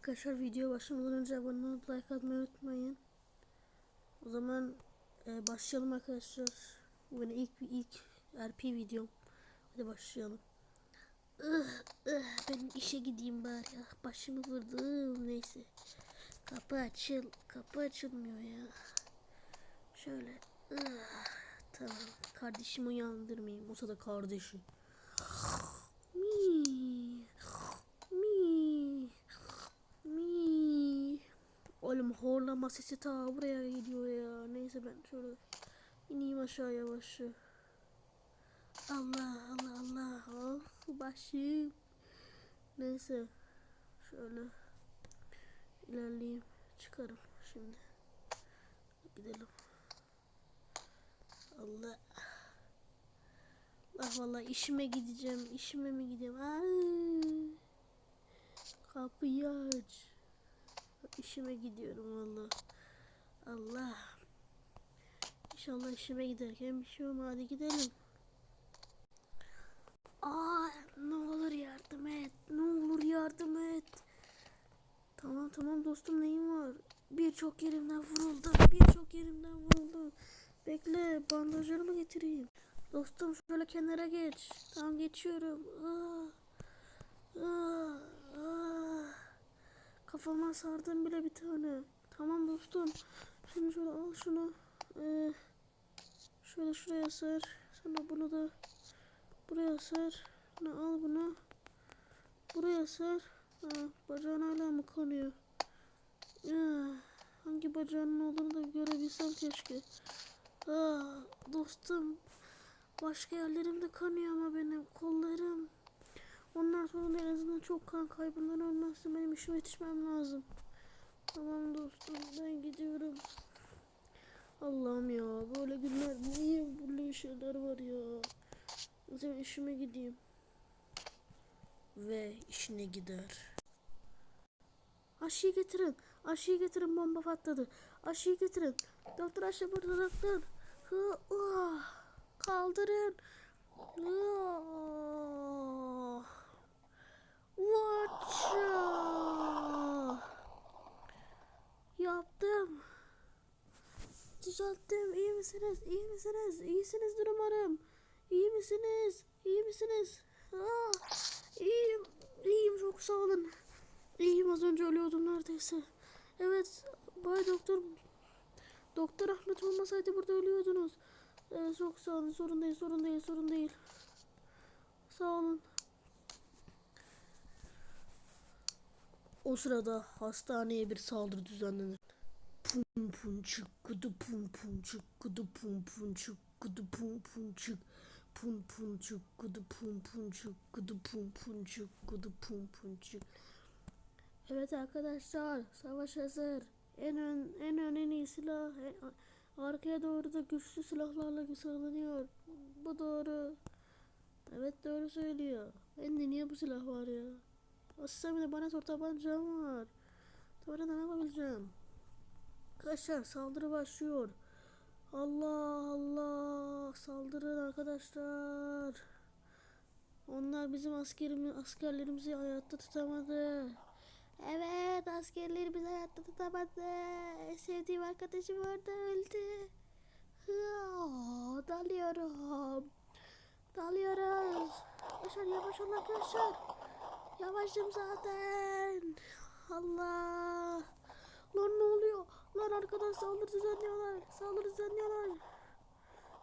Arkadaşlar video başlamadan önce abone olup like atmayı unutmayın. O zaman e, başlayalım arkadaşlar. Bu benim ilk ilk RP videom. Hadi başlayalım. Ih, ih, ben işe gideyim bari. Ah, başımı vurdum. Neyse. Kapı açıl. Kapı açılmıyor ya. Şöyle. ih, tamam. Kardeşimi uyandırmayayım. Olsa da kardeşi. Mi. Mi. Mi. Oğlum horlama sesi ta buraya gidiyor ya. Neyse ben şöyle ineyim aşağı yavaşça. Allah Allah Allah. Oh, başım. Neyse. Şöyle ilerleyeyim. Çıkarım şimdi. Gidelim. Allah. Allah vallahi işime gideceğim. İşime mi gideyim? Ay. Kapıyı aç. İşime gidiyorum valla. Allah. İnşallah işime giderken bir şey olmaz. Hadi gidelim. Aa, ne olur yardım et. Ne olur yardım et. Tamam tamam dostum neyim var? Birçok yerimden vuruldum. Birçok yerimden vuruldum. Bekle bandajlarımı getireyim. Dostum şöyle kenara geç. Tamam geçiyorum. Aa, aa, aa. Kafama sardım bile bir tane. Tamam dostum. Şimdi şöyle al şunu. Ee, şöyle şuraya sar. Sonra bunu da buraya sar. Sonra al bunu. Buraya sar. Ha, bacağın hala mı kanıyor? Ya, hangi bacağının olduğunu da görebilsem keşke. Aa, dostum. Başka yerlerim de kanıyor ama benim kollarım. Ondan sonra en azından çok kan kaybından ölmezse benim işime yetişmem lazım. Tamam dostum ben gidiyorum. Allah'ım ya böyle günler niye böyle şeyler var ya. Zaman işime gideyim. Ve işine gider. Aşıyı getirin. Aşıyı getirin bomba patladı. Aşıyı getirin. Doktor aşı burada doktor. Hı, ah. Kaldırın. Ah. Watcha. Yaptım. Düzelttim. İyi misiniz? İyi misiniz? İyisinizdir umarım. İyi misiniz? İyi misiniz? Ah, iyiyim. İyiyim çok sağ olun. İyiyim az önce ölüyordum neredeyse. Evet. Bay doktor. Doktor Ahmet olmasaydı burada ölüyordunuz. Evet çok sağ olun. Sorun değil, sorun değil, sorun değil. Sağ olun. O sırada hastaneye bir saldırı düzenlenir. Pum pum çık kudu pum pum çık kudu pum pum çık kudu pum pum çık pum pum çık kudu pum pum çık kudu pum pum çık kudu pum pum çık. Evet arkadaşlar savaş hazır. En ön en ön en iyi silah en- arkaya doğru da güçlü silahlarla sağlanıyor. Bu doğru. Evet doğru söylüyor. Bende niye bu silah var ya? Aslında bir de bana sor tabancam var. Sonra ne yapabileceğim? Arkadaşlar saldırı başlıyor. Allah Allah saldırın arkadaşlar. Onlar bizim askerimiz, askerlerimizi hayatta tutamadı. Evet askerlerimizi hayatta tutamadı. Sevdiğim arkadaşım orada öldü. Hıa, Dalıyorum. Dalıyoruz. Arkadaşlar yavaş olun arkadaşlar. Yavaşım zaten. Allah. Lan ne oluyor? Lan arkadan saldırı düzenliyorlar. Saldırı düzenliyorlar.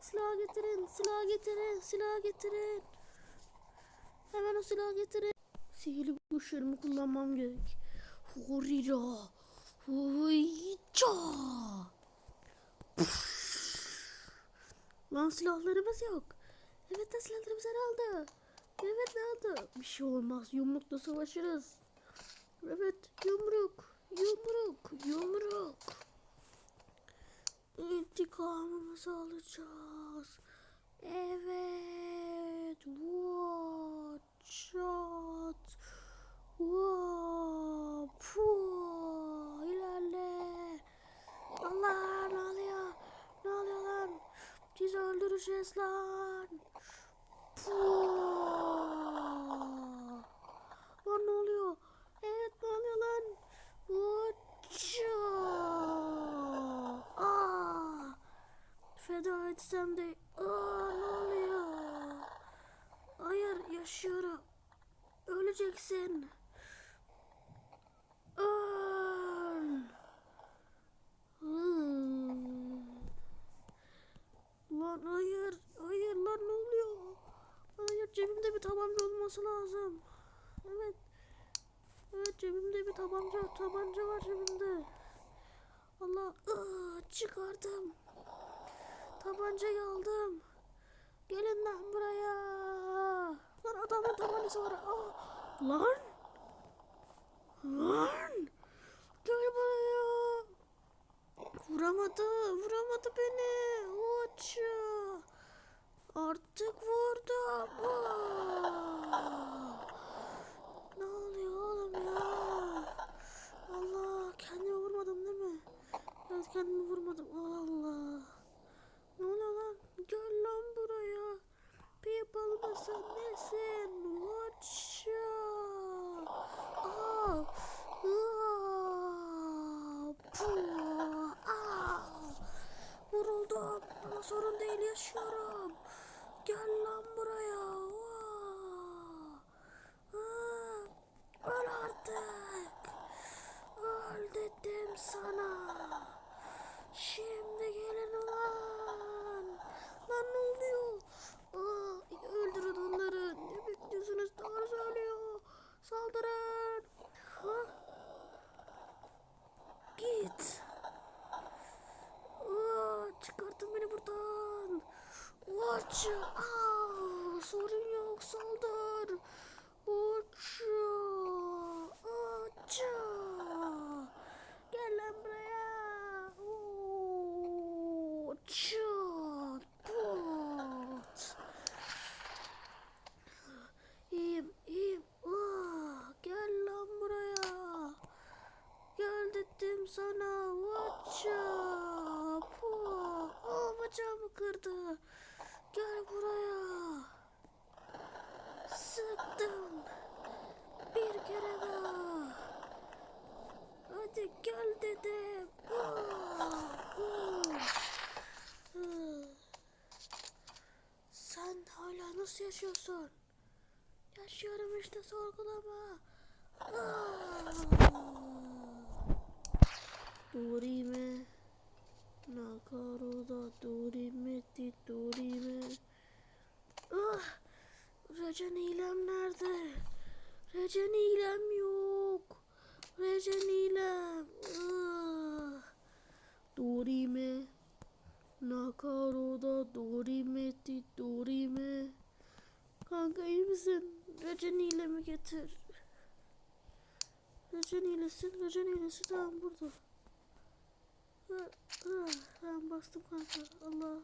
Silah getirin. Silah getirin. Silah getirin. Hemen o silahı getirin. Sihirli güçlerimi kullanmam gerek. Horira. Huyca. Lan silahlarımız yok. Evet de silahlarımız herhalde. Evet ne oldu? Bir şey olmaz. Yumrukla savaşırız. Evet yumruk. Yumruk. Yumruk. İntikamımızı alacağız. Evet. Watch out. Wow. Puh. İlerle. Allah ne oluyor? Ne oluyor lan? Biz öldüreceğiz lan. Puh. Lan ne oluyor? Evet ne oluyor lan? Neredesin? Öl. Hmm. Lan hayır. Hayır lan ne oluyor? Hayır cebimde bir tabanca olması lazım. Evet. Evet cebimde bir tabanca. Tabanca var cebimde. Allah ıı, çıkardım. Tabancayı aldım. Gelin lan buraya. Lan adamın tabancası var. Aa, lan. Lan. Gel buraya. Vuramadı. Vuramadı beni. Uça. Artık vurdum. Aa. Ne oluyor oğlum ya? Allah kendime vurmadım değil mi? Evet kendimi vurmadım. Allah. Ne oluyor lan? Gel lan buraya. People mısın nesin? Watch out. Aa. Aa. Puh. Aa. Vuruldum. Ama sorun değil yaşıyorum. Gel lan buraya. Vaa. Aa. Öl artık. Öl dedim sana. Şimdi gelin ulan. Lan ne oluyor? Aa, öldürün onları. Ne bekliyorsunuz? Doğru söylüyor. Saldırın. Ha? Git. Aa, çıkartın beni buradan. Watch. Aa, sorun yok. Saldır. Watch. Watch. Gel lan buraya. Oo, Çat. Pat. İyiyim, iyiyim. Aa, gel lan buraya. Gel dedim sana. Vaça. Pua. Aa, bacağımı kırdı. Gel buraya. Sıktım. Bir kere daha. Hadi gel dedim. Aa, aa. Hı. Sen hala nasıl yaşıyorsun? Yaşıyorum işte sorgulama. Aa. Dorime Nakaroda Dorime Dorime Ah Recan İlem nerede? Recan İlem yok. Recan İlem. Ah. Dorime Nakaroda Dorime Dorime Kanka iyi misin? Recan İlem'i getir. Recan İlesi, Recan İlesi tamam burada. Ha, bastım kanka. Allah.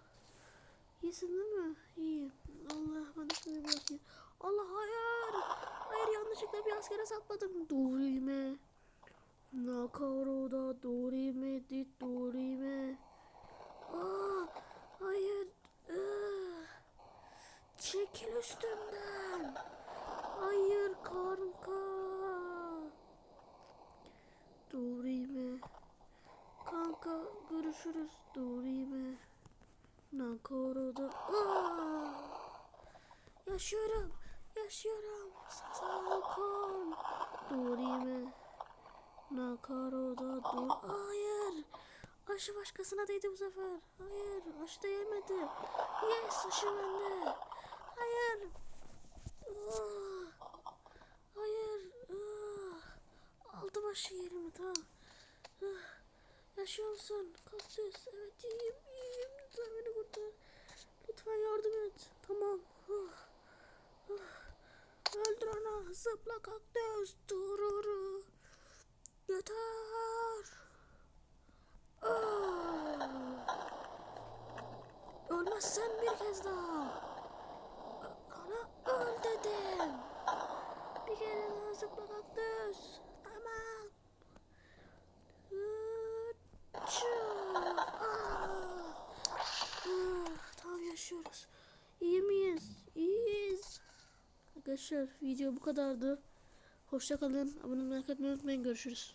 İyisin değil mi? İyiyim. Allah de şunu bir bakayım. Allah hayır. Hayır yanlışlıkla bir askere sapladım. Dorime. Nakaroda Dorime di Dorime. Aa, hayır. Aa, çekil üstümden. Hayır kanka. Dorime. Kanka görüşürüz Dorime. Nakoro'da. Aa! Yaşıyorum. Yaşıyorum. Salkon. Dorime. Nakoro'da. Dur. Hayır. Aşı başkasına değdi bu sefer. Hayır. Aşı da yemedi. Yes aşı bende. Hayır. Hayır. Aldım aşı yerimi tamam. Yaşıyor musun? Kaktüs. Evet iyiyim iyiyim. Lütfen beni kurtar. Lütfen yardım et. Tamam. Öldür onu. Zıpla kaktüs. Dururu. Yeter. Ölmezsen bir kez daha. Dedim. Bir kere daha zıpla kaktüs. Çı- Ah. Ah, Tamam yaşıyoruz. İyi miyiz? İyiyiz. Arkadaşlar video bu kadardı. Hoşça kalın. Abone olmayı unutmayın. Görüşürüz.